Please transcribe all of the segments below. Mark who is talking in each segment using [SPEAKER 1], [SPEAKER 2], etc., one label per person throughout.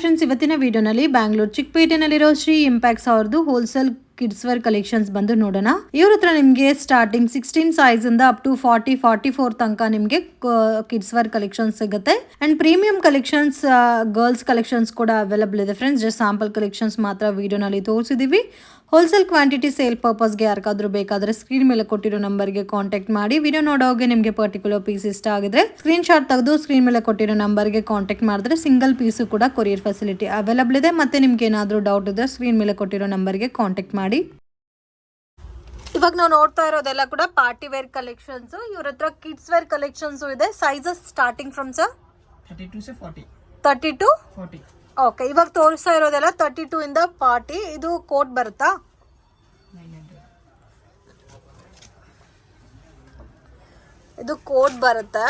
[SPEAKER 1] Friends, ಇವತ್ತಿನ ವಿಡಿಯೋನಲ್ಲಿ ಬ್ಯಾಂಗ್ಳೂರ್ ಚಿಕ್ಕಪೇಟೆನಲ್ಲಿರೋ ಶ್ರೀ ಇಂಪ್ಯಾಕ್ಸ್ ಅವ್ರದ್ದು ಹೋಲ್ಸೇಲ್ ಕಿಡ್ಸ್ ವೇರ್ ಕಲೆಕ್ಷನ್ಸ್ ಬಂದು ನೋಡೋಣ. ಇವ್ರ ಹತ್ರ ನಿಮಗೆ ಸ್ಟಾರ್ಟಿಂಗ್ ಸಿಕ್ಸ್ಟೀನ್ ಸೈಜ್ ಇಂದ up to forty forty four ತನಕ ನಿಮಗೆ ಕಿಡ್ಸ್ ವೇರ್ ಕಲೆಕ್ಷನ್ಸ್ ಸಿಗುತ್ತೆ. And premium collections girls collections ಕೂಡ ಅವೈಲಬಲ್ ಇದೆ. ಫ್ರೆಂಡ್ಸ್ ಜಸ್ಟ್ ಸ್ಯಾಂಪಲ್ ಕಲೆಕ್ಷನ್ಸ್ ಮಾತ್ರ ವಿಡಿಯೋನಲ್ಲಿ ತೋರಿಸಿದೀವಿ. ಹೋಲ್ಸೇಲ್ ಕ್ವಾಂಟಿಟಿ ಸೇಲ್ ಪರ್ಪಸ್ಗೆ ಯಾರಿಗಾದರೂ ಬೇಕಾದರೆ ಸ್ಕ್ರೀನ್ ಮೇಲೆ ಕೊಟ್ಟಿರೋ ನಂಬರ್ಗೆ ಕಾಂಟ್ಯಾಕ್ಟ್ ಮಾಡಿ. ವಿಡಿಯೋ ನೋಡೋಗೆ ನಿಮಗೆ ಪರ್ಟಿಕ್ಯುಲರ್ ಪೀಸ್ ಇಷ್ಟ ಆಗಿದ್ರೆ ಸ್ಕ್ರೀನ್ ಶಾಟ್ ತೆಗೆದು ಸ್ಕ್ರೀನ್ ಮೇಲೆ ಕೊಟ್ಟಿರೋ ನಂಬರ್ಗೆ ಕಾಂಟ್ಯಾಕ್ಟ್ ಮಾಡಿದ್ರೆ ಸಿಂಗಲ್ ಪೀಸು ಕೂಡ ಕೊರಿಯರ್ ಫೆಸಿಲಿಟಿ ಅವೈಲಬಲ್ ಇದೆ. ಮತ್ತೆ ನಿಮ್ಗೆ ಏನಾದರೂ ಡೌಟ್ ಇದ್ದರೆ ಸ್ಕ್ರೀನ್ ಮೇಲೆ ಕೊಟ್ಟಿರೋ ನಂಬರ್ಗೆ ಕಾಂಟ್ಯಾಕ್ಟ್ ಮಾಡಿ. ಇವಾಗ ನಾವು ನೋಡ್ತಾ ಇರೋದೆಲ್ಲ ಕೂಡ ಪಾರ್ಟಿ ವೇರ್ ಕಲೆಕ್ಷನ್ಸ್ ಇವ್ರ ಹತ್ರ ಕಿಡ್ಸ್ ವೇರ್ ಕಲೆಕ್ಷನ್ಸ್ ಇದೆ. Sizes starting from sir
[SPEAKER 2] thirty two forty
[SPEAKER 1] thirty two
[SPEAKER 2] forty
[SPEAKER 1] okay ಇವಾಗ ತೋರಿಸ್ತಾ ಇರೋದೆಲ್ಲ ತರ್ಟಿ ಟೂ ಇಂದ ಫಾರ್ಟಿ ಇದು ಕೋಟ್ ಬರುತ್ತಾ? ಇದು ಕೋಟ್ ಬರುತ್ತೆ.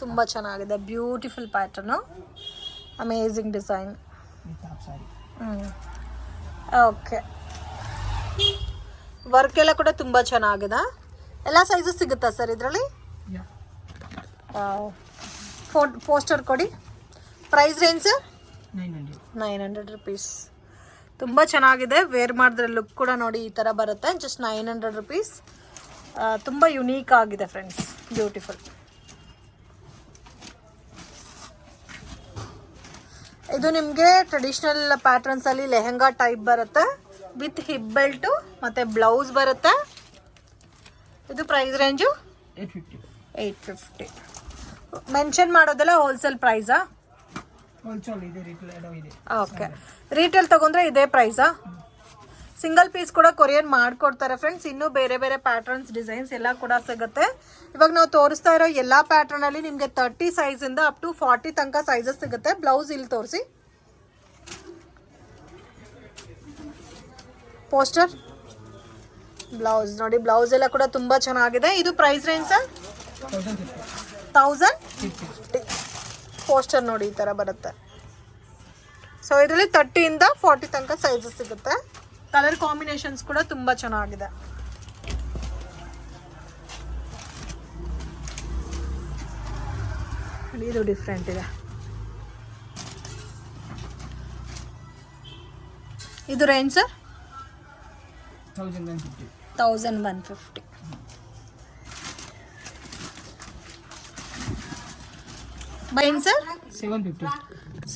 [SPEAKER 1] ತುಂಬ ಚೆನ್ನಾಗಿದೆ beautiful pattern amazing design okay work ಎಲ್ಲ ಕೂಡ ತುಂಬ ಚೆನ್ನಾಗಿದೆ. ಎಲ್ಲ ಸೈಜು ಸಿಗುತ್ತಾ ಸರ್ ಇದರಲ್ಲಿ? ಫೋ ಪೋಸ್ಟರ್ ಕೊಡಿ. Price range nine hundred. Rupees. ತುಂಬ ಚೆನ್ನಾಗಿದೆ. ವೇರ್ ಮಾಡಿದ್ರೆ ಲುಕ್ ಕೂಡ ನೋಡಿ ಈ ಥರ ಬರುತ್ತೆ. Just nine hundred rupees. ತುಂಬ ಯುನೀಕ್ ಆಗಿದೆ ಫ್ರೆಂಡ್ಸ್ ಬ್ಯೂಟಿಫುಲ್ ಇದು ನಿಮಗೆ ಟ್ರೆಡಿಷ್ನಲ್ ಪ್ಯಾಟರ್ನ್ಸಲ್ಲಿ ಲೆಹೆಂಗಾ ಟೈಪ್ ಬರುತ್ತೆ. ವಿತ್ ಹಿಪ್ ಬೆಲ್ಟು ಮತ್ತು ಬ್ಲೌಸ್ ಬರುತ್ತೆ. ಇದು price range eight fifty. Mention ಮಾಡೋದೆಲ್ಲ ಹೋಲ್ಸೇಲ್ ಪ್ರೈಸಾ ಓಕೆ ರೀಟೇಲ್ ತಗೊಂಡ್ರೆ ಇದೇ ಪ್ರೈಸಾ ಸಿಂಗಲ್ ಪೀಸ್ ಕೂಡ ಕೊರಿಯರ್ ಮಾಡಿಕೊಡ್ತಾರೆ ಫ್ರೆಂಡ್ಸ್ ಇನ್ನೂ ಬೇರೆ ಬೇರೆ ಪ್ಯಾಟರ್ನ್ಸ್ ಡಿಸೈನ್ಸ್ ಎಲ್ಲ ಕೂಡ ಸಿಗುತ್ತೆ. ಇವಾಗ ನಾವು ತೋರಿಸ್ತಾ ಇರೋ ಎಲ್ಲ ಪ್ಯಾಟರ್ನ್ ಅಲ್ಲಿ ನಿಮಗೆ ತರ್ಟಿ ಸೈಜ್ ಇಂದ ಅಪ್ ಟು ಫಾರ್ಟಿ ತನಕ ಸೈಜಸ್ ಸಿಗುತ್ತೆ. ಬ್ಲೌಸ್ ಇಲ್ಲಿ ತೋರಿಸಿ. ಪೋಸ್ಟರ್ ಬ್ಲೌಸ್ ನೋಡಿ ಬ್ಲೌಸ್ ಎಲ್ಲ ಕೂಡ ತುಂಬಾ ಚೆನ್ನಾಗಿದೆ. ಇದು price range sir
[SPEAKER 2] thousand fifty
[SPEAKER 1] poster ನೋಡಿ ಈ ಥರ ಬರುತ್ತೆ. ಸೊ ಇದರಲ್ಲಿ ತರ್ಟಿಯಿಂದ ಫಾರ್ಟಿ ತನಕ ಸೈಜಸ್ ಸಿಗುತ್ತೆ. ಕಲರ್ ಕಾಂಬಿನೇಷನ್ಸ್ ಕೂಡ ತುಂಬ ಚೆನ್ನಾಗಿದೆ. ಇದು ಡಿಫ್ರೆಂಟ್ ಇದೆ. ಇದು range sir?
[SPEAKER 2] Thousand one fifty
[SPEAKER 1] ಬೈನ್ sir
[SPEAKER 2] seven fifty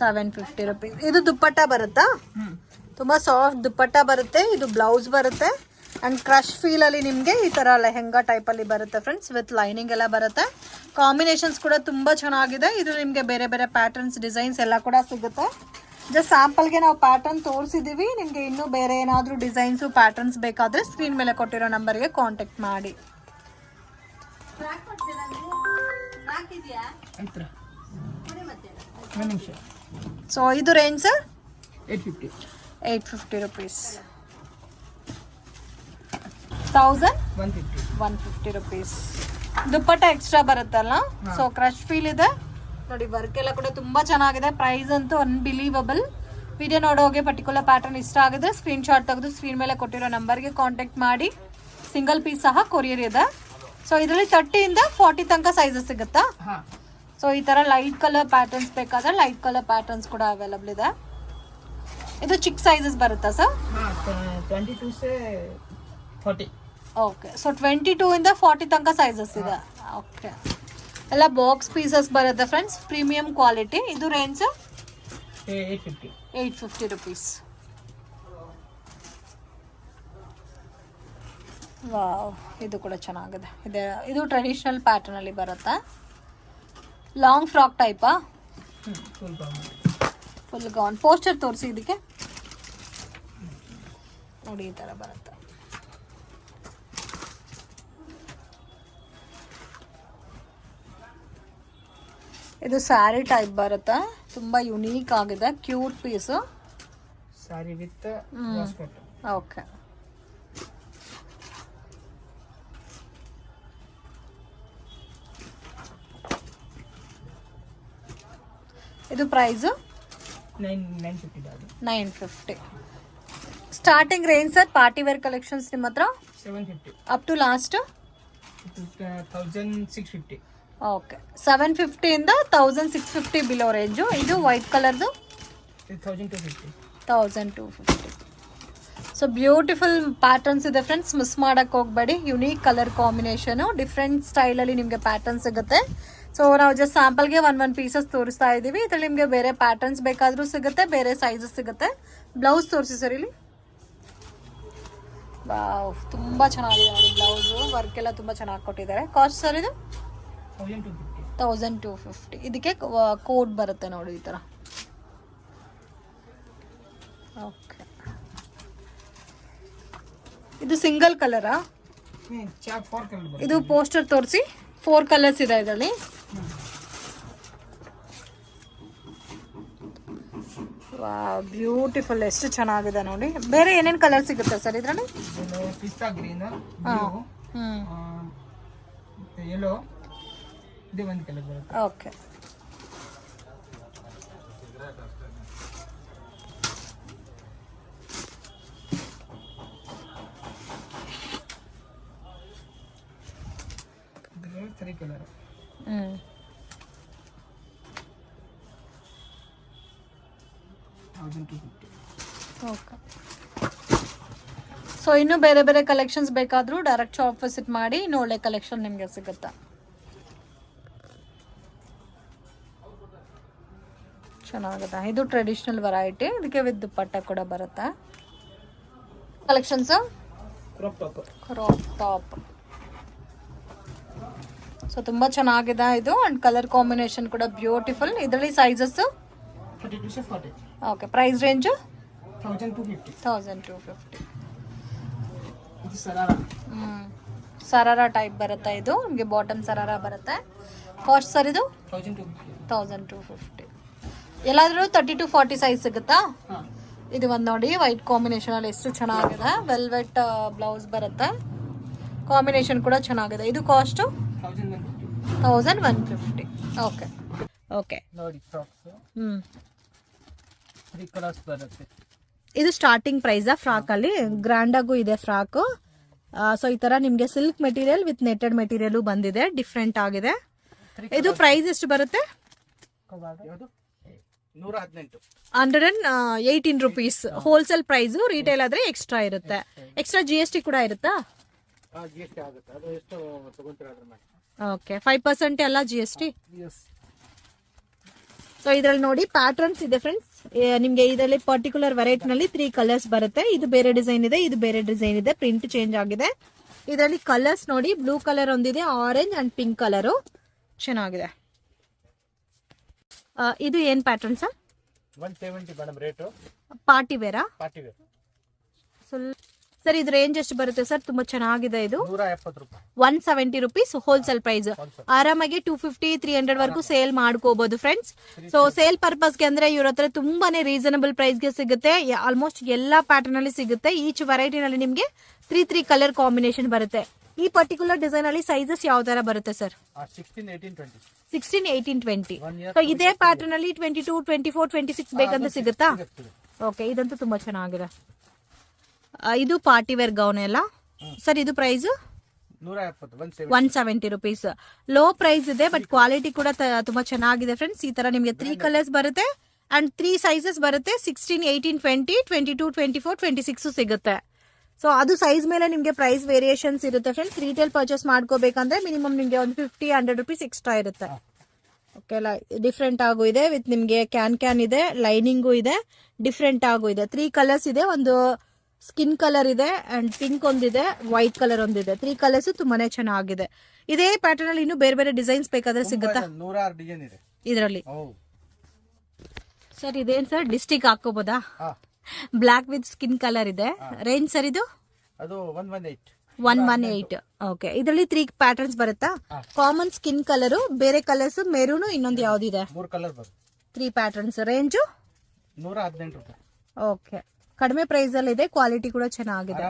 [SPEAKER 1] seven fifty rupees ಇದು ದುಪ್ಪಟ್ಟ ಬರುತ್ತಾ?
[SPEAKER 2] ಹ್ಞೂ
[SPEAKER 1] ತುಂಬ ಸಾಫ್ಟ್ ದುಪ್ಪಟ್ಟ ಬರುತ್ತೆ. ಇದು ಬ್ಲೌಸ್ ಬರುತ್ತೆ. ಆ್ಯಂಡ್ ಕ್ರಶ್ ಫೀಲಲ್ಲಿ ನಿಮಗೆ ಈ ಥರ ಲೆಹೆಂಗಾ ಟೈಪಲ್ಲಿ ಬರುತ್ತೆ ಫ್ರೆಂಡ್ಸ್ ವಿತ್ ಲೈನಿಂಗ್ ಎಲ್ಲ ಬರುತ್ತೆ. ಕಾಂಬಿನೇಷನ್ಸ್ ಕೂಡ ತುಂಬ ಚೆನ್ನಾಗಿದೆ. ಇದು ನಿಮಗೆ ಬೇರೆ ಬೇರೆ ಪ್ಯಾಟರ್ನ್ಸ್ ಡಿಸೈನ್ಸ್ ಎಲ್ಲ ಕೂಡ ಸಿಗುತ್ತೆ. ಜಸ್ಟ್ ಸ್ಯಾಂಪಲ್ಗೆ ನಾವು ಪ್ಯಾಟರ್ನ್ ತೋರಿಸಿದ್ದೀವಿ ನಿಮಗೆ ಇನ್ನೂ ಬೇರೆ ಏನಾದರೂ ಡಿಸೈನ್ಸು ಪ್ಯಾಟರ್ನ್ಸ್ ಬೇಕಾದರೆ ಸ್ಕ್ರೀನ್ ಮೇಲೆ ಕೊಟ್ಟಿರೋ ನಂಬರ್ಗೆ ಕಾಂಟ್ಯಾಕ್ಟ್ ಮಾಡಿ.
[SPEAKER 2] ನಿಮಿಷ.
[SPEAKER 1] ಸೊ ಇದು range sir?
[SPEAKER 2] Eight fifty
[SPEAKER 1] eight fifty rupees thousand
[SPEAKER 2] one fifty
[SPEAKER 1] one fifty rupees dupatta extra ಬರುತ್ತಲ್ಲ? ಸೊ ಕ್ರಶ್ ಫೀಲ್ ಇದೆ. ನೋಡಿ ವರ್ಕ್ ಎಲ್ಲ ಕೂಡ ತುಂಬಾ ಚೆನ್ನಾಗಿದೆ. ಪ್ರೈಸ್ ಅಂತೂ ಅನ್ಬಿಲೀವಬಲ್ ವಿಡಿಯೋ ನೋಡೋಗೆ ಪರ್ಟಿಕ್ಯುಲರ್ ಪ್ಯಾಟರ್ನ್ ಇಷ್ಟ ಆಗಿದೆ ಸ್ಕ್ರೀನ್ ಶಾಟ್ ತೆಗೆದು ಸ್ಕ್ರೀನ್ ಮೇಲೆ ಕೊಟ್ಟಿರೋ ನಂಬರ್ಗೆ ಕಾಂಟ್ಯಾಕ್ಟ್ ಮಾಡಿ. ಸಿಂಗಲ್ ಪೀಸ್ ಸಹ ಕೊರಿಯರ್ ಇದೆ. ಸೊ ಇದರಲ್ಲಿ ತರ್ಟಿಯಿಂದ ಫಾರ್ಟಿ ತನಕ ಸೈಜಸ್ ಸಿಗುತ್ತಾ? ಸೊ ಈ ಥರ ಲೈಟ್ ಕಲರ್ ಪ್ಯಾಟರ್ನ್ಸ್ ಬೇಕಾದ್ರೆ ಲೈಟ್ ಕಲರ್ ಪ್ಯಾಟರ್ನ್ಸ್ ಕೂಡ ಅವೈಲಬಲ್ ಇದೆ. ಇದು ಚಿಕ್ಕ ಸೈಜಸ್ ಬರುತ್ತಾ ಸರ್
[SPEAKER 2] ಟ್ವೆಂಟಿ ಟು ಸೆ forty
[SPEAKER 1] okay so twenty two ಇಂದ ಫಾರ್ಟಿ ತನಕ ಸೈಜಸ್ ಇದೆ. ಓಕೆ ಎಲ್ಲ ಬಾಕ್ಸ್ ಪೀಸಸ್ ಬರುತ್ತೆ ಫ್ರೆಂಡ್ಸ್ ಪ್ರೀಮಿಯಂ ಕ್ವಾಲಿಟಿ ಇದು range
[SPEAKER 2] eight fifty
[SPEAKER 1] eight fifty rupees wow ಇದು ಕೂಡ ಚೆನ್ನಾಗಿದೆ. ಇದೆ ಇದು ಟ್ರೆಡಿಷ್ನಲ್ ಪ್ಯಾಟರ್ನಲ್ಲಿ ಬರುತ್ತೆ? ಲಾಂಗ್ ಫ್ರಾಕ್ ಟೈಪಾ
[SPEAKER 2] ಫುಲ್
[SPEAKER 1] ಗೌನ್ ಪೋಸ್ಟರ್ ತೋರಿಸಿ ಇದಕ್ಕೆ. ನೋಡಿ ಈ ಥರ ಬರುತ್ತೆ. ಇದು ಸ್ಯಾರಿ ಟೈಪ್ ಬರುತ್ತೆ? ತುಂಬ ಯುನೀಕ್ ಆಗಿದೆ. Cute piece
[SPEAKER 2] sari with.
[SPEAKER 1] Okay ಇದು price
[SPEAKER 2] nine fifty
[SPEAKER 1] starting range sir party wear collections ನಿಮ್ಮ ಹತ್ರ? Up to last
[SPEAKER 2] thousand six fifty
[SPEAKER 1] okay seven ಫಿಫ್ಟಿಯಿಂದ thousand six fifty below range ಇದು ವೈಟ್ ಕಲರ್ದು
[SPEAKER 2] thousand two fifty
[SPEAKER 1] so beautiful patterns ಇದೆ friends miss ಮಾಡೋಕ್ಕೆ ಹೋಗಬೇಡಿ. Unique colour combination different ಸ್ಟೈಲಲ್ಲಿ ನಿಮಗೆ pattern ಸಿಗುತ್ತೆ. ಸೊ ನಾವು ಜಸ್ಟ್ ಸ್ಯಾಂಪಲ್ಗೆ ಒನ್ ಒನ್ ಪೀಸಸ್ ತೋರಿಸ್ತಾ ಇದ್ದೀವಿ. ಇದರಲ್ಲಿ ನಿಮಗೆ ಬೇರೆ ಪ್ಯಾಟರ್ನ್ಸ್ ಬೇಕಾದರೂ ಸಿಗುತ್ತೆ ಬೇರೆ ಸೈಜಸ್ ಸಿಗುತ್ತೆ. ಬ್ಲೌಸ್ ತೋರಿಸಿ ಸರ್ ಇಲ್ಲಿ. ತುಂಬ ಚೆನ್ನಾಗಿದೆ ನೋಡಿ ಬ್ಲೌಸು ವರ್ಕ್ ಎಲ್ಲ ತುಂಬ ಚೆನ್ನಾಗಿ ಕೊಟ್ಟಿದ್ದಾರೆ. ಕಾಸ್ಟ್ ಸರ್ ಇದು?
[SPEAKER 2] ತೌಸಂಡ್ ಟು ಫಿಫ್ಟಿ
[SPEAKER 1] ಇದಕ್ಕೆ ಕೋಡ್ ಬರುತ್ತೆ ನೋಡಿ ಈ ಥರ ಓಕೆ ಇದು ಸಿಂಗಲ್ ಕಲರ್ ಇದು ಪೋಸ್ಟರ್ ತೋರಿಸಿ. ಫೋರ್ ಕಲರ್ಸ್ ಇದೆ ಇದರಲ್ಲಿ. ವಾ ಬ್ಯೂಟಿಫುಲ್ ಎಷ್ಟು ಚೆನ್ನಾಗಿದೆ ನೋಡಿ. ಬೇರೆ ಏನೇನು ಕಲರ್ ಸಿಗುತ್ತೆ ಸರ್ ಇದರಲ್ಲಿ?
[SPEAKER 2] ಇದು ಪಿಸ್ತಾ ಗ್ರೀನ್
[SPEAKER 1] ಹ್ಮ್.
[SPEAKER 2] ಯೆಲ್ಲೋ ಇದೇ ಒಂದು ಕಲರ್ ಬರುತ್ತೆ.
[SPEAKER 1] ಓಕೆ
[SPEAKER 2] ಇದು ತ್ರೀ ಕಲರ್
[SPEAKER 1] ಹ್ಞೂ
[SPEAKER 2] ತೌಸಂಡ್
[SPEAKER 1] ಓಕೆ. ಸೊ ಇನ್ನೂ ಬೇರೆ ಬೇರೆ ಕಲೆಕ್ಷನ್ಸ್ ಬೇಕಾದರೂ ಡೈರೆಕ್ಟ್ ಶಾಪ್ ವಿಸಿಟ್ ಮಾಡಿ ಇನ್ನು ಒಳ್ಳೆ ಕಲೆಕ್ಷನ್ ನಿಮಗೆ ಸಿಗುತ್ತೆ? ಚೆನ್ನಾಗಿದೆ. ಇದು ಟ್ರೆಡಿಷ್ನಲ್ ವೆರೈಟಿ ಇದಕ್ಕೆ ವಿತ್ ದುಪ್ಪಟ್ಟ ಕೂಡ ಬರುತ್ತೆ? ಕಲೆಕ್ಷನ್ಸ್
[SPEAKER 2] ಕ್ರಾಪ್ ಟಾಪ್
[SPEAKER 1] ಸೊ ತುಂಬ ಚೆನ್ನಾಗಿದೆ ಇದು. ಅಂಡ್ ಕಲರ್ ಕಾಂಬಿನೇಷನ್ ಕೂಡ ಬ್ಯೂಟಿಫುಲ್ ಇದರಲ್ಲಿ sizes okay price range
[SPEAKER 2] thousand two fifty ಇದು ಸರಾರ
[SPEAKER 1] ಟೈಪ್ ಬರುತ್ತೆ ಇದು? ನಿಮಗೆ ಬಾಟಮ್ ಸರಾರ ಬರುತ್ತೆ? ಕಾಸ್ಟ್ ಸರ್ ಇದು?
[SPEAKER 2] ತೌಸಂಡ್ ಟು ಫಿಫ್ಟಿ
[SPEAKER 1] ಎಲ್ಲಾದರೂ ತರ್ಟಿ ಟು ಫಾರ್ಟಿ ಸೈಜ್ ಸಿಗುತ್ತಾ? ಇದು ಒಂದು ನೋಡಿ ವೈಟ್ ಕಾಂಬಿನೇಷನಲ್ಲಿ ಎಷ್ಟು ಚೆನ್ನಾಗಿದೆ. ವೆಲ್ವೆಟ್ ಬ್ಲೌಸ್ ಬರುತ್ತೆ? ಕಾಂಬಿನೇಷನ್ ಕೂಡ ಚೆನ್ನಾಗಿದೆ. ಇದು cost
[SPEAKER 2] thousand one fifty
[SPEAKER 1] okay okay
[SPEAKER 2] ನೋಡಿ
[SPEAKER 1] ಹ್ಞೂ
[SPEAKER 2] ತ್ರೀ ಕಲರ್ಸ್ ಬರುತ್ತೆ.
[SPEAKER 1] ಇದು ಸ್ಟಾರ್ಟಿಂಗ್ ಪ್ರೈಸಾ ಫ್ರಾಕಲ್ಲಿ ಗ್ರ್ಯಾಂಡಾಗೂ ಇದೆ ಫ್ರಾಕು ಸೊ ಈ ಥರ ನಿಮಗೆ silk material with netted material ಬಂದಿದೆ. ಡಿಫ್ರೆಂಟ್ ಆಗಿದೆ. ಇದು ಪ್ರೈಸ್ ಎಷ್ಟು ಬರುತ್ತೆ? Hundred and eighteen rupees wholesale price retail ಆದರೆ ಎಕ್ಸ್ಟ್ರಾ ಇರುತ್ತೆ. ಎಕ್ಸ್ಟ್ರಾ ಜಿ ಎಸ್ ಟಿ ಕೂಡ ಇರುತ್ತಾ? ಓಕೆ ಫೈವ್ ಪರ್ಸೆಂಟ್ ಅಲ್ಲ ಜಿ ಎಸ್ ಟಿ ಸೊ ಇದರಲ್ಲಿ ನೋಡಿ ಪ್ಯಾಟರ್ನ್ಸ್ ಇದೆ ಫ್ರೆಂಡ್ಸ್ ನಿಮಗೆ ಇದರಲ್ಲಿ ಪರ್ಟಿಕ್ಯುಲರ್ ವೆರೈಟಿನಲ್ಲಿ ತ್ರೀ ಕಲರ್ಸ್ ಬರುತ್ತೆ. ಇದು ಬೇರೆ ಡಿಸೈನ್ ಇದೆ ಇದು ಬೇರೆ ಡಿಸೈನ್ ಇದೆ. ಪ್ರಿಂಟ್ ಚೇಂಜ್ ಆಗಿದೆ. ಇದರಲ್ಲಿ ಕಲರ್ಸ್ ನೋಡಿ ಬ್ಲೂ ಕಲರ್ ಒಂದಿದೆ ಆರೆಂಜ್ ಅಂಡ್ ಪಿಂಕ್ ಕಲರು ಚೆನ್ನಾಗಿದೆ. ಇದು ಏನ್ pattern sir party wear?
[SPEAKER 2] Party wear.
[SPEAKER 1] Sir ಇದು ರೇಂಜ್ ಎಷ್ಟು ಬರುತ್ತೆ ಸರ್? ತುಂಬಾ ಚೆನ್ನಾಗಿದೆ ಇದು. One seventy rupees wholesale price ಆರಾಮಾಗಿ ಟೂ ಫಿಫ್ಟಿ ತ್ರೀ ಹಂಡ್ರೆಡ್ ವರೆಗೂ ಸೇಲ್ ಮಾಡ್ಕೋಬಹುದು ಫ್ರೆಂಡ್ಸ್ ಸೊ ಸೇಲ್ ಪರ್ಪಸ್ಗೆ ಅಂದ್ರೆ ಇವ್ರ ಹತ್ರ ತುಂಬಾನೇ ರೀಸನಬಲ್ ಪ್ರೈಸ್ಗೆ ಸಿಗುತ್ತೆ. ಆಲ್ಮೋಸ್ಟ್ ಎಲ್ಲಾ ಪ್ಯಾಟರ್ನ್ ಅಲ್ಲಿ ಸಿಗುತ್ತೆ. ಈಚ್ ವೆರೈಟಿನಲ್ಲಿ ನಿಮಗೆ ತ್ರೀ ತ್ರೀ ಕಲರ್ ಕಾಂಬಿನೇಷನ್ ಬರುತ್ತೆ. ಈ ಪರ್ಟಿಕ್ಯುಲರ್ ಡಿಸೈನ್ ಅಲ್ಲಿ ಸೈಜಸ್ ಯಾವ ತರ ಬರುತ್ತೆ sir
[SPEAKER 2] sixteen eighteen twenty
[SPEAKER 1] so ಇದೇ ಪ್ಯಾಟರ್ನ್ ಅಲ್ಲಿ twenty two twenty four twenty six ಬೇಕಂತ ಸಿಗುತ್ತಾ? ಓಕೆ ಇದಂತೂ ತುಂಬಾ ಚೆನ್ನಾಗಿದೆ. ಇದು ಪಾರ್ಟಿ ವೇರ್ ಗೌನ್ ಎಲ್ಲ. ಸರ್ ಇದು price
[SPEAKER 2] one seventy
[SPEAKER 1] rupees low price ಇದೆ ಬಟ್ ಕ್ವಾಲಿಟಿ ಕೂಡ ತುಂಬಾ ಚೆನ್ನಾಗಿದೆ ಫ್ರೆಂಡ್ಸ್ ಈ ತರ ನಿಮಗೆ ತ್ರೀ ಕಲರ್ಸ್ ಬರುತ್ತೆ ಅಂಡ್ ತ್ರೀ ಸೈಜಸ್ ಬರುತ್ತೆ sixteen eighteen twenty twenty two twenty four twenty six ಸಿಗುತ್ತೆ. ಸೊ ಅದು ಸೈಜ್ ಮೇಲೆ ನಿಮಗೆ ಪ್ರೈಸ್ ವೇರಿಯೇಷನ್ಸ್ ಇರುತ್ತೆ ಫ್ರೆಂಡ್ಸ್ ರೀಟೇಲ್ ಪರ್ಚೇಸ್ ಮಾಡ್ಕೋಬೇಕಂದ್ರೆ ಮಿನಿಮಮ್ ನಿಮಗೆ ಒಂದು ಫಿಫ್ಟಿ ಹಂಡ್ರೆಡ್ ರುಪೀಸ್ ಎಕ್ಸ್ಟ್ರಾ ಇರುತ್ತೆ. ಓಕೆ ಡಿಫ್ರೆಂಟ್ ಆಗು ಇದೆ ವಿತ್ ನಿಮಗೆ ಕ್ಯಾನ್ ಕ್ಯಾನ್ ಇದೆ ಲೈನಿಂಗು ಇದೆ ಡಿಫ್ರೆಂಟ್ ಆಗು ಇದೆ. ತ್ರೀ ಕಲರ್ಸ್ ಇದೆ ಒಂದು ಸ್ಕಿನ್ ಕಲರ್ ಇದೆ ಅಂಡ್ ಪಿಂಕ್ ಒಂದಿದೆ ವೈಟ್ ಕಲರ್ ಒಂದಿದೆ. ತ್ರೀ ಕಲರ್ಸ್ ತುಂಬಾನೇ ಚೆನ್ನಾಗಿದೆ. ಇದೇ ಪ್ಯಾಟರ್ನ್ ಅಲ್ಲಿ ಇನ್ನೂ ಬೇರೆ ಬೇರೆ ಡಿಸೈನ್ಸ್ ಬೇಕಾದ್ರೆ ಸಿಗುತ್ತಾ?
[SPEAKER 2] ನೂರಾರು ಡಿಸೈನ್ ಇದೆ.
[SPEAKER 1] ಇದರಲ್ಲಿ. ಸರ್ ಇದೇನ್ ಸರ್ ಡಿಸ್ಟಿಕ್ ಹಾಕೋಬೋದಾ ಬ್ಲಾಕ್ ವಿತ್ ಸ್ಕಿನ್ ಕಲರ್ ಇದೆ. ರೇಂಜ್ ಸರ್ ಇದು?
[SPEAKER 2] ಅದು one one eight
[SPEAKER 1] one one eight okay ಇದರಲ್ಲಿ ತ್ರೀ ಪ್ಯಾಟರ್ನ್ಸ್ ಬರುತ್ತಾ? ಕಾಮನ್ ಸ್ಕಿನ್ ಕಲರ್ ಬೇರೆ ಕಲರ್ಸ್ ಮೆರೂನು ಇನ್ನೊಂದು ಯಾವ್ದಿದೆ
[SPEAKER 2] ಮೂರು ಕಲರ್ ಬರುತ್ತೆ.
[SPEAKER 1] ತ್ರೀ ಪ್ಯಾಟರ್ನ್ಸ್ ರೇಂಜು
[SPEAKER 2] ನೂರ ಹದಿನೆಂಟು ರೂಪಾಯಿ.
[SPEAKER 1] ಓಕೆ ಕಡಿಮೆ ಪ್ರೈಸ್ ಅಲ್ಲಿ ಇದೆ ಕ್ವಾಲಿಟಿ ಕೂಡ ಚೆನ್ನಾಗಿದೆ.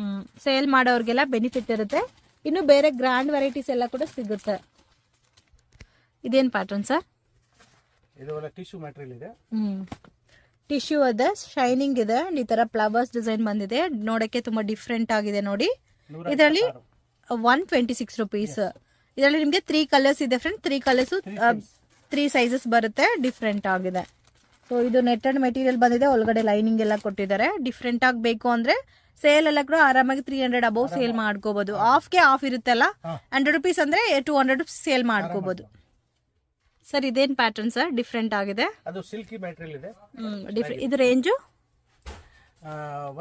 [SPEAKER 2] ಹ್ಮ್
[SPEAKER 1] ಸೇಲ್ ಮಾಡೋರ್ಗೆಲ್ಲ ಬೆನಿಫಿಟ್ ಇರುತ್ತೆ. ಇನ್ನು ಬೇರೆ ಗ್ರ್ಯಾಂಡ್ ವೆರೈಟೀಸ್ ಎಲ್ಲ ಕೂಡ ಸಿಗುತ್ತೆ. ಇದೇನ್ ಪ್ಯಾಟರ್ನ್ ಸರ್
[SPEAKER 2] ಟಿಶ್ಯೂ ಮೆಟೀರಿಯಲ್ ಇದೆ.
[SPEAKER 1] ಟಿಶ್ಯೂ ಇದೆ ಶೈನಿಂಗ್ ಇದೆ ಈ ತರ ಫ್ಲವರ್ಸ್ ಡಿಸೈನ್ ಬಂದಿದೆ. ನೋಡಕ್ಕೆ ತುಂಬಾ ಡಿಫ್ರೆಂಟ್ ಆಗಿದೆ ನೋಡಿ. ಇದರಲ್ಲಿ ಒನ್ ಟ್ವೆಂಟಿ ಸಿಕ್ಸ್ ರುಪೀಸ್ ಇದರಲ್ಲಿ ನಿಮಗೆ ತ್ರೀ ಕಲರ್ಸ್ ಇದೆ friend three colours three sizes ಬರುತ್ತೆ ಡಿಫ್ರೆಂಟ್ ಆಗಿದೆ. ಸೊ ಇದು ನೆಟ್ಟೆಡ್ ಮೆಟೀರಿಯಲ್ ಬಂದಿದೆ. ಒಳಗಡೆ ಲೈನಿಂಗ್ ಎಲ್ಲ ಕೊಟ್ಟಿದ್ದಾರೆ. ಡಿಫ್ರೆಂಟ್ ಆಗಿ ಬೇಕು ಅಂದ್ರೆ ಸೇಲ್ ಎಲ್ಲ ಕೂಡ ಆರಾಮಾಗಿ ತ್ರೀ ಹಂಡ್ರೆಡ್ ಅಬೌವ್ ಸೇಲ್ ಮಾಡ್ಕೋಬಹುದು ಆಫ್ಗೆ ಆಫ್ ಇರುತ್ತಲ್ಲ. ಹಂಡ್ರೆಡ್ ರುಪೀಸ್ ಅಂದ್ರೆ ಟೂ ಹಂಡ್ರೆಡ್ ಸೇಲ್ ಮಾಡ್ಕೋಬಹುದು ಸರ್ ಇದೇನ್ ಪ್ಯಾಟರ್ನ್ ಸರ್ ಡಿಫ್ರೆಂಟ್ ಆಗಿದೆ.
[SPEAKER 2] ಇದೆ.
[SPEAKER 1] Range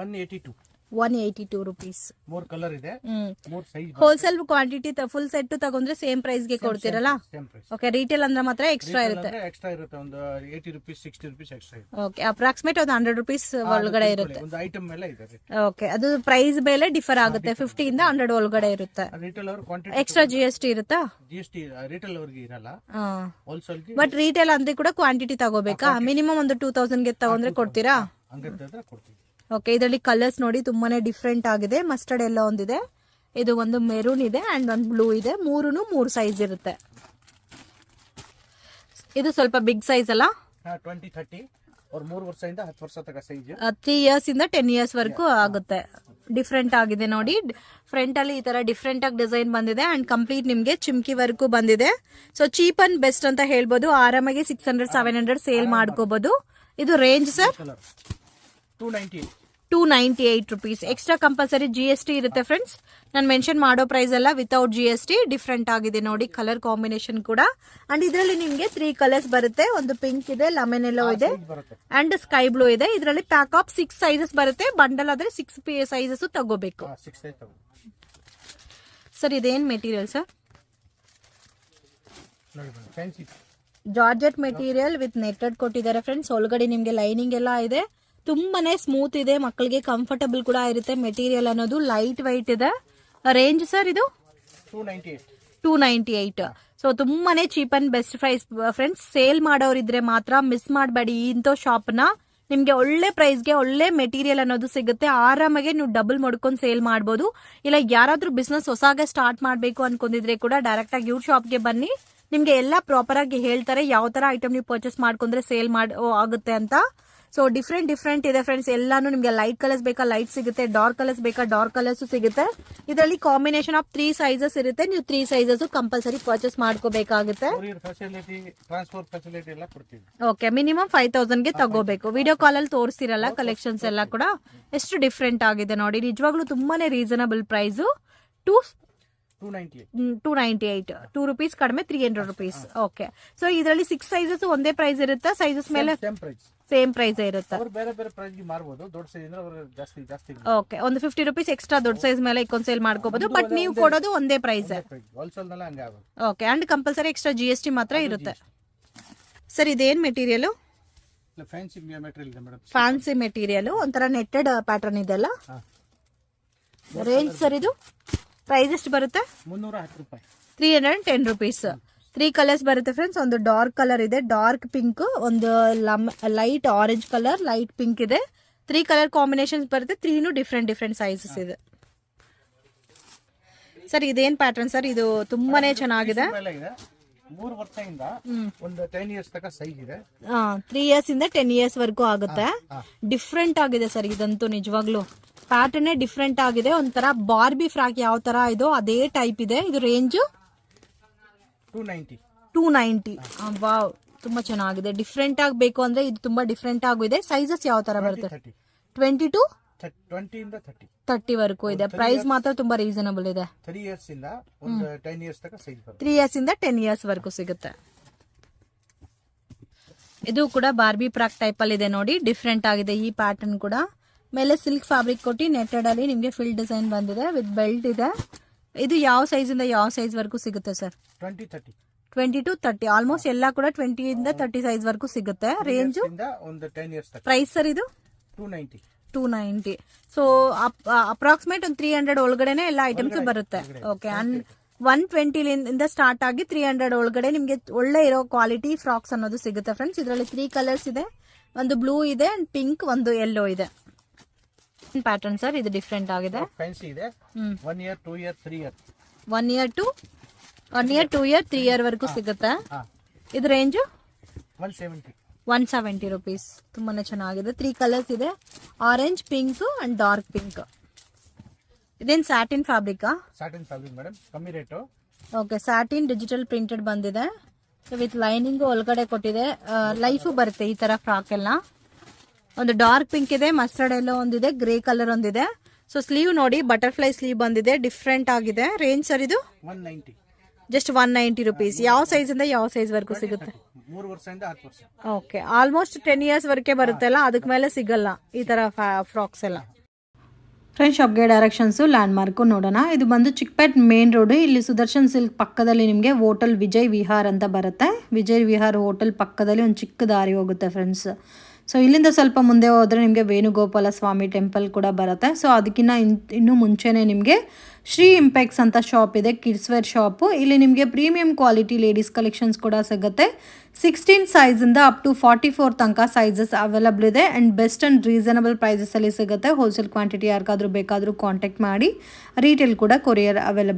[SPEAKER 2] one eighty two
[SPEAKER 1] one eighty two rupees
[SPEAKER 2] ಮೂರ್ ಕಲರ್ ಇದೆ.
[SPEAKER 1] ಹ್ಮ್.
[SPEAKER 2] ಮೂರ್ size
[SPEAKER 1] wholesale quantity full set ತಗೊಂಡ್ರೆ ಸೇಮ್ ಪ್ರೈಸ್ಗೆ ಕೊಡ್ತೀರಲ್ಲ?
[SPEAKER 2] ಸೇಮ್
[SPEAKER 1] ಓಕೆ ರೀಟೇಲ್ ಅಂದ್ರೆ ಮಾತ್ರ ಎಕ್ಸ್ಟ್ರಾ ಇರುತ್ತೆ.
[SPEAKER 2] ಎಕ್ಸ್ಟ್ರಾ ಇರುತ್ತೆ. ಒಂದು eighty rupees sixty rupees extra
[SPEAKER 1] okay approximate ಒಂದು ಹಂಡ್ರೆಡ್ ರುಪೀಸ್ ಒಳಗಡೆ ಇರುತ್ತೆ.
[SPEAKER 2] ಒಂದು ಐಟಮ್ ಮೇಲೆ ಇದೆ
[SPEAKER 1] ಓಕೆ ಅದು ಪ್ರೈಸ್ ಮೇಲೆ ಡಿಫರ್ ಆಗುತ್ತೆ. ಫಿಫ್ಟಿ ಇಂದ ಹಂಡ್ರೆಡ್ ಒಳಗಡೆ ಇರುತ್ತೆ.
[SPEAKER 2] ರಿಟೇಲ್ ಅವ್ರ quantity
[SPEAKER 1] extra G S T ಇರುತ್ತಾ?
[SPEAKER 2] ಜಿ ಎಸ್ ಟಿ ರಿಟೇಲ್ ಅವ್ರಿಗೆ ಇರಲ್ಲ. ಹೋಲ್ಸೇಲ್
[SPEAKER 1] ಬಟ್ ರಿಟೇಲ್ ಅಂದ್ರೆ ಕೂಡ ಕ್ವಾಂಟಿಟಿ ತಗೋಬೇಕಾ? ಮಿನಿಮಮ್ ಒಂದು ಟೂ ಗೆ ತಗೊಂಡ್ರೆ ಕೊಡ್ತೀರಾ?
[SPEAKER 2] ಕೊಡ್ತೀವಿ.
[SPEAKER 1] ಓಕೆ ಇದರಲ್ಲಿ ಕಲರ್ಸ್ ನೋಡಿ ತುಂಬಾನೇ ಡಿಫ್ರೆಂಟ್ ಆಗಿದೆ. ಮಸ್ಟರ್ಡ್ ಎಲ್ಲ ಒಂದಿದೆ. ಇದು ಒಂದು ಮೆರೂನ್ ಇದೆ ಅಂಡ್ ಒಂದು ಬ್ಲೂ ಇದೆ. ಮೂರೂ ಮೂರು ಸೈಜ್ ಇರುತ್ತೆ. ಇದು ಸ್ವಲ್ಪ ಬಿಗ್ ಸೈಜ್ ಅಲ್ಲ?
[SPEAKER 2] ಟ್ವೆಂಟಿ ಥರ್ಟಿ ಅವ್ರ ಮೂರು ವರ್ಷದಿಂದ ಹತ್ತು ವರ್ಷ ತನಕ ಸೈಜ್
[SPEAKER 1] ತ್ರೀ ಇಯರ್ಸ್ ಇಂದ ಟೆನ್ ಇಯರ್ಸ್ ವರೆಗೂ ಆಗುತ್ತೆ. ಡಿಫ್ರೆಂಟ್ ಆಗಿದೆ ನೋಡಿ. ಫ್ರಂಟ್ ಅಲ್ಲಿ ಈ ತರ ಡಿಫ್ರೆಂಟ್ ಆಗಿ ಡಿಸೈನ್ ಬಂದಿದೆ ಅಂಡ್ ಕಂಪ್ಲೀಟ್ ನಿಮ್ಗೆ ಚಿಮ್ಕಿ ವರ್ಗು ಬಂದಿದೆ. ಸೊ ಚೀಪ್ ಅಂಡ್ ಬೆಸ್ಟ್ ಅಂತ ಹೇಳ್ಬೋದು. ಆರಾಮಾಗಿ six hundred seven hundred sale ಮಾಡ್ಕೋಬಹುದು ಇದು range sir
[SPEAKER 2] two ninety
[SPEAKER 1] two ninety eight rupees extra compulsory G S T ಇರುತ್ತೆ ಫ್ರೆಂಡ್ಸ್ ನಾನು ಮೆನ್ಷನ್ ಮಾಡೋ ಪ್ರೈಸ್ ಎಲ್ಲ without G S T different ಆಗಿದೆ ನೋಡಿ ಕಲರ್ ಕಾಂಬಿನೇಷನ್ ಕೂಡ. ಅಂಡ್ ಇದರಲ್ಲಿ ನಿಮಗೆ ತ್ರೀ ಕಲರ್ಸ್ ಬರುತ್ತೆ. ಒಂದು ಪಿಂಕ್ ಇದೆ ಲೆಮನ್ ಎಲ್ಲೋ ಇದೆ. ಅಂಡ್ ಸ್ಕೈ ಬ್ಲೂ ಇದೆ. ಇದರಲ್ಲಿ ಪ್ಯಾಕ್ ಆಫ್ ಸಿಕ್ಸ್ ಸೈಜಸ್ ಬರುತ್ತೆ. ಬಂಡಲ್ ಆದ್ರೆ ಸಿಕ್ಸ್ ಪಿ ಸೈಜಸ್ ತಗೋಬೇಕು. ಸರ್ ಇದೇನ್ material sir georgette material with netted ಕೊಟ್ಟಿದ್ದಾರೆ ಫ್ರೆಂಡ್ಸ್ ಒಳಗಡೆ ನಿಮಗೆ ಲೈನಿಂಗ್ ಎಲ್ಲ ಇದೆ. ತುಂಬಾನೇ ಸ್ಮೂತ್ ಇದೆ ಮಕ್ಕಳಿಗೆ ಕಂಫರ್ಟಬಲ್ ಕೂಡ ಇರುತ್ತೆ ಮೆಟೀರಿಯಲ್ ಅನ್ನೋದು. ಲೈಟ್ ವೈಟ್ ಇದೆ. ರೇಂಜ್ ಸರ್ ಇದು?
[SPEAKER 2] ಟೂ ನೈಂಟಿ ಏಟ್
[SPEAKER 1] ಸೊ ತುಂಬಾನೇ cheap and best price friends sale ಮಾಡೋರಿದ್ರೆ ಮಾತ್ರ ಮಿಸ್ ಮಾಡಬೇಡಿ ಇಂಥ ಶಾಪ್ನ ನಿಮ್ಗೆ ಒಳ್ಳೆ ಪ್ರೈಸ್ಗೆ ಒಳ್ಳೆ ಮೆಟೀರಿಯಲ್ ಅನ್ನೋದು ಸಿಗುತ್ತೆ. ಆರಾಮಾಗಿ ನೀವು ಡಬಲ್ ಮಾಡ್ಕೊಂಡು ಸೇಲ್ ಮಾಡ್ಬೋದು. ಇಲ್ಲ ಯಾರಾದ್ರೂ ಬಿಸ್ನೆಸ್ ಹೊಸಾಗೆ ಸ್ಟಾರ್ಟ್ ಮಾಡಬೇಕು ಅನ್ಕೊಂಡಿದ್ರೆ ಕೂಡ ಡೈರೆಕ್ಟ್ ಆಗಿ ಇವ್ರ ಶಾಪ್ಗೆ ಬನ್ನಿ. ನಿಮ್ಗೆ ಎಲ್ಲ ಪ್ರಾಪರ್ ಆಗಿ ಹೇಳ್ತಾರೆ ಯಾವ ತರ ಐಟಮ್ ನೀವು ಪರ್ಚೇಸ್ ಮಾಡ್ಕೊಂಡ್ರೆ ಸೇಲ್ ಮಾಡ್ ಆಗುತ್ತೆ ಅಂತ. ಸೊ ಡಿಫ್ರೆಂಟ್ ಡಿಫ್ರೆಂಟ್ ಇದೆ ಫ್ರೆಂಡ್ಸ್ ಎಲ್ಲಾನು ನಿಮ್ಗೆ ಲೈಟ್ ಕಲರ್ಸ್ ಬೇಕಾ ಲೈಟ್ ಸಿಗುತ್ತೆ ಡಾರ್ಕ್ ಕಲರ್ಸ್ ಬೇಕಾ ಡಾರ್ಕ್ ಕಲರ್ಸ್ ಸಿಗುತ್ತೆ. ಇದರಲ್ಲಿ ಕಾಂಬಿನೇಷನ್ ಆಫ್ ತ್ರೀ ಸೈಜಸ್ ಇರುತ್ತೆ. ನೀವು ತ್ರೀ ಸೈಜಸ್ ಕಂಪಲ್ಸರಿ ಪರ್ಚೇಸ್ ಮಾಡ್ಕೋಬೇಕಾಗುತ್ತೆ. ಓಕೆ ಮಿನಿಮಮ್ ಫೈವ್ ತೌಸಂಡ್ಗೆ ತಗೋಬೇಕು. ವಿಡಿಯೋ ಕಾಲಲ್ಲಿ ತೋರಿಸಿರಲ್ಲ ಕಲೆಕ್ಷನ್ಸ್ ಎಲ್ಲ ಕೂಡ. ಎಷ್ಟು ಡಿಫ್ರೆಂಟ್ ಆಗಿದೆ ನೋಡಿ. ನಿಜವಾಗ್ಲೂ ತುಂಬಾನೇ reasonable price two
[SPEAKER 2] two ninety eight
[SPEAKER 1] two rupees ಕಡಿಮೆ three hundred rupees okay so ಇದರಲ್ಲಿ ಸಿಕ್ಸ್ ಸೈಜಸ್ ಒಂದೇ ಪ್ರೈಸ್ ಇರುತ್ತಾ? ಸೈಜಸ್ ಮೇಲೆ
[SPEAKER 2] ಸೇಮ್ ಪ್ರೈಸ್
[SPEAKER 1] ಇರುತ್ತೆ?
[SPEAKER 2] ಬೇರೆ ಬೇರೆ ಮಾರ್ಬೋದು. ದೊಡ್ಡ ಸೈಜ್ ಅಂದ್ರೆ ಜಾಸ್ತಿ ಜಾಸ್ತಿ
[SPEAKER 1] ಓಕೆ ಒಂದು ಫಿಫ್ಟಿ ರುಪೀಸ್ ಎಕ್ಸ್ಟ್ರಾ ದೊಡ್ಡ ಸೈಜ್ ಮೇಲೆ ಇಕ್ಕೊಂಡ್ ಸೇಲ್ ಮಾಡ್ಕೋಬಹುದು ಬಟ್ ನೀವು ಕೊಡೋದು ಒಂದೇ ಪ್ರೈಸ್
[SPEAKER 2] ಪ್ರೈಸ್ ಹಂಗೆ ಆಗೋದು
[SPEAKER 1] okay and compulsory extra G S T ಮಾತ್ರ ಇರುತ್ತೆ. ಸರ್ ಇದೇನ್ material
[SPEAKER 2] fancy material madam
[SPEAKER 1] fancy material ಒಂಥರ ನೆಟ್ಟೆಡ್ ಪ್ಯಾಟರ್ನ್ ಇದೆಲ್ಲ ರೇಂಜ್ ಸರ್ ಇದು? ಪ್ರೈಸ್ ಎಷ್ಟು ಬರುತ್ತೆ?
[SPEAKER 2] ಮುನ್ನೂರ ಹತ್ತು ರೂಪಾಯಿ
[SPEAKER 1] three hundred ten rupees three colours ಬರುತ್ತೆ ಫ್ರೆಂಡ್ಸ್ ಒಂದು ಡಾರ್ಕ್ ಕಲರ್ ಇದೆ. ಡಾರ್ಕ್ ಪಿಂಕ್ ಒಂದು light orange colour light pink ಇದೆ. ತ್ರೀ ಕಲರ್ ಕಾಂಬಿನೇಷನ್ಸ್ ಬರುತ್ತೆ. ತ್ರೀನು ಡಿಫ್ರೆಂಟ್ ಡಿಫ್ರೆಂಟ್ ಸೈಜಸ್ ಇದೆ. ಸರ್ ಇದೇನ್ ಪ್ಯಾಟರ್ನ್ ಸರ್ ಇದು ತುಂಬಾನೇ ಚೆನ್ನಾಗಿದೆ.
[SPEAKER 2] ಮೂರು ವರ್ಷದಿಂದ ಒಂದು ಟೆನ್ ಇಯರ್ಸ್ ತನಕ ಸೈಜ್ ಇದೆ.
[SPEAKER 1] ತ್ರೀ ಇಯರ್ಸ್ ಇಂದ ಟೆನ್ ಇಯರ್ಸ್ ವರ್ಗೂ ಆಗುತ್ತೆ. ಡಿಫ್ರೆಂಟ್ ಆಗಿದೆ ಸರ್ ಇದಂತೂ ನಿಜವಾಗ್ಲೂ. ಪ್ಯಾಟರ್ನೇ ಡಿಫ್ರೆಂಟ್ ಆಗಿದೆ. ಒಂಥರ ಬಾರ್ಬಿ ಫ್ರಾಕ್ ಯಾವ ತರ ಇದು ಅದೇ ಟೈಪ್ ಇದೆ. ಇದು range?
[SPEAKER 2] Two ninety.
[SPEAKER 1] Two ninety. Wow. ತುಂಬಾ ಚೆನ್ನಾಗಿದೆ. ಡಿಫ್ರೆಂಟ್ ಆಗಿ ಬೇಕು ಅಂದ್ರೆ ಇದು ತುಂಬಾ ಡಿಫ್ರೆಂಟ್ ಆಗಿದೆ ಸೈಜಸ್ ಯಾವ ತರ ಬರುತ್ತೆ? ಟ್ವೆಂಟಿ ಟು ತರ್ಟಿ ವರೆಗೂ ಇದೆ. ಪ್ರೈಸ್ ಮಾತ್ರ ತುಂಬಾ ರೀಸನಬಲ್ ಇದೆ.
[SPEAKER 2] ಇಯರ್ಸ್ ಇಂದ
[SPEAKER 1] ತ್ರೀ ಇಯರ್ಸ್ ಇಂದ ಟೆನ್ ಇಯರ್ಸ್ ವರೆಗೂ ಸಿಗುತ್ತೆ. ಇದು ಕೂಡ ಬಾರ್ಬಿ ಪ್ರಾಕ್ ಟೈಪ್ ಅಲ್ಲಿ ಇದೆ ನೋಡಿ. ಡಿಫ್ರೆಂಟ್ ಆಗಿದೆ ಈ ಪ್ಯಾಟರ್ನ್ ಕೂಡ. ಮೇಲೆ ಸಿಲ್ಕ್ ಫ್ಯಾಬ್ರಿಕ್ ಕೊಟ್ಟು ನೆಟ್ಟೆಡ್ ಅಲ್ಲಿ ನಿಮಗೆ ಫಿಲ್ ಡಿಸೈನ್ ಬಂದಿದೆ ವಿತ್ ಬೆಲ್ಟ್ ಇದೆ. ಇದು ಯಾವ ಸೈಜಿಂದ ಇಂದ ಯಾವ ಸೈಜ್ ವರೆಗೂ ಸಿಗುತ್ತೆ sir?
[SPEAKER 2] Twenty thirty
[SPEAKER 1] twenty to thirty almost ಎಲ್ಲ ಕೂಡ ಟ್ವೆಂಟಿ ಇಂದ ತರ್ಟಿ ಸೈಜ್ ವರೆಗೂ ಸಿಗುತ್ತೆ. ರೇಂಜು
[SPEAKER 2] ಇಂದ ಒಂದು ಟೆನ್ ಇಯರ್ಸ್ ತನಕ.
[SPEAKER 1] ಪ್ರೈಸ್ ಸರ್ ಇದು?
[SPEAKER 2] Two ninety
[SPEAKER 1] two ninety so approximate ಒಂದು ತ್ರೀ ಹಂಡ್ರೆಡ್ ಒಳಗಡೆನೆ ಎಲ್ಲ ಐಟಮ್ಸ್ ಬರುತ್ತೆ. ಓಕೆ ಅಂಡ್ ಒನ್ ಟ್ವೆಂಟಿಲಿಂದ ಸ್ಟಾರ್ಟ್ ಆಗಿ ತ್ರೀ ಹಂಡ್ರೆಡ್ ಒಳಗಡೆ ನಿಮಗೆ ಒಳ್ಳೆ ಇರೋ ಕ್ವಾಲಿಟಿ ಫ್ರಾಕ್ಸ್ ಅನ್ನೋದು ಸಿಗುತ್ತೆ ಫ್ರೆಂಡ್ಸ್ ಇದರಲ್ಲಿ ತ್ರೀ ಕಲರ್ಸ್ ಇದೆ. ಒಂದು ಬ್ಲೂ ಇದೆ ಅಂಡ್ ಪಿಂಕ್ ಒಂದು ಯೆಲ್ಲೋ ಇದೆ. ಪ್ಯಾಟರ್ನ್ ಸರ್ ಇದು ಡಿಫ್ರೆಂಟ್ ಆಗಿದೆ.
[SPEAKER 2] ಫ್ಯಾನ್ಸಿ ಇದೆ. One year two year three year
[SPEAKER 1] one year to one year two year three year ವರೆಗೂ ಸಿಗುತ್ತೆ. ಇದು range
[SPEAKER 2] one seventy
[SPEAKER 1] one seventy rupees ತುಂಬಾನೇ ಚೆನ್ನಾಗಿದೆ. ತ್ರೀ ಕಲರ್ಸ್ ಇದೆ. Orange pink and dark pink ಇದೇನು ಸ್ಯಾಟಿನ್ ಫ್ಯಾಬ್ರಿಕಾ
[SPEAKER 2] ಸ್ಯಾಟಿನ್ ಫ್ಯಾಬ್ರಿಕ್ ಮೇಡಮ್ ಕಮ್ಮಿ rate
[SPEAKER 1] okay satin digital printed ಬಂದಿದೆ. ವಿತ್ ಲೈನಿಂಗ್ ಒಳಗಡೆ ಕೊಟ್ಟಿದೆ. ಲೈಫು ಬರುತ್ತೆ ಈ ತರ ಫ್ರಾಕ್ ಎಲ್ಲ. ಒಂದು ಡಾರ್ಕ್ ಪಿಂಕ್ ಇದೆ ಮಸ್ಟರ್ಡ್ ಎಲ್ಲೋ ಒಂದಿದೆ ಗ್ರೇ ಕಲರ್ ಒಂದಿದೆ. ಸೊ ಸ್ಲೀವ್ ನೋಡಿ ಬಟರ್ಫ್ಲೈ ಸ್ಲೀವ್ ಬಂದಿದೆ ಡಿಫ್ರೆಂಟ್ ಆಗಿದೆ. ರೇಂಜ್ ಸರ್ ಇದು? ಜಸ್ಟ್ ಒನ್ ನೈಂಟಿ ರುಪೀಸ್ ಯಾವ ಸೈಜ್ ಇಂದ ಯಾವ ಸೈಜ್ ವರ್ಗೂ ಸಿಗುತ್ತೆ? ಓಕೆ ಆಲ್ಮೋಸ್ಟ್ ಟೆನ್ ಇಯರ್ಸ್ ವರೆಗೆ ಬರುತ್ತಲ್ಲ ಅದಕ್ಕೆ ಮೇಲೆ ಸಿಗಲ್ಲ ಈ ತರ ಫ್ರಾಕ್ಸ್ ಎಲ್ಲ. ಫ್ರೆಂಡ್ ಶಾಪ್ಗೆ ಡೈರೆಕ್ಷನ್ಸು ಲ್ಯಾಂಡ್ ಮಾರ್ಕು ನೋಡೋಣ. ಇದು ಬಂದು ಚಿಕ್ಕಪೇಟ್ ಮೇನ್ ರೋಡು ಇಲ್ಲಿ ಸುದರ್ಶನ್ ಸಿಲ್ಕ್ ಪಕ್ಕದಲ್ಲಿ ನಿಮಗೆ ಹೋಟೆಲ್ ವಿಜಯ್ ವಿಹಾರ್ ಅಂತ ಬರುತ್ತೆ. ವಿಜಯ್ ವಿಹಾರ್ ಹೋಟೆಲ್ ಪಕ್ಕದಲ್ಲಿ ಒಂದು ಚಿಕ್ಕ ದಾರಿ ಹೋಗುತ್ತೆ ಫ್ರೆಂಡ್ಸ್ ಸೊ ಇಲ್ಲಿಂದ ಸ್ವಲ್ಪ ಮುಂದೆ ಹೋದರೆ ನಿಮಗೆ ವೇಣುಗೋಪಾಲ ಸ್ವಾಮಿ ಟೆಂಪಲ್ ಕೂಡ ಬರುತ್ತೆ. ಸೊ ಅದಕ್ಕಿಂತ ಇನ್, ಇನ್ನೂ ಮುಂಚೆನೇ ನಿಮಗೆ ಶ್ರೀ ಇಂಪೆಕ್ಸ್ ಅಂತ ಶಾಪ್ ಇದೆ ಕಿಡ್ಸ್ ವೇರ್ ಶಾಪು ಇಲ್ಲಿ ನಿಮಗೆ ಪ್ರೀಮಿಯಂ ಕ್ವಾಲಿಟಿ ಲೇಡೀಸ್ ಕಲೆಕ್ಷನ್ಸ್ ಕೂಡ ಸಿಗುತ್ತೆ. ಸಿಕ್ಸ್ಟೀನ್ ಸೈಜಿಂದ ಅಪ್ ಟು ಫಾರ್ಟಿ ಫೋರ್ ತನಕ ಸೈಜಸ್ ಅವೈಲಬಲ್ ಇದೆ. ಆ್ಯಂಡ್ ಬೆಸ್ಟ್ ಆ್ಯಂಡ್ ರೀಸನಬಲ್ ಪ್ರೈಸಸಲ್ಲಿ ಸಿಗುತ್ತೆ. ಹೋಲ್ಸೇಲ್ ಕ್ವಾಂಟಿಟಿ ಯಾರಿಗಾದ್ರೂ ಬೇಕಾದರೂ ಕಾಂಟ್ಯಾಕ್ಟ್ ಮಾಡಿ. ರೀಟೇಲ್ ಕೂಡ ಕೊರಿಯರ್ ಅವೈಲಬಲ್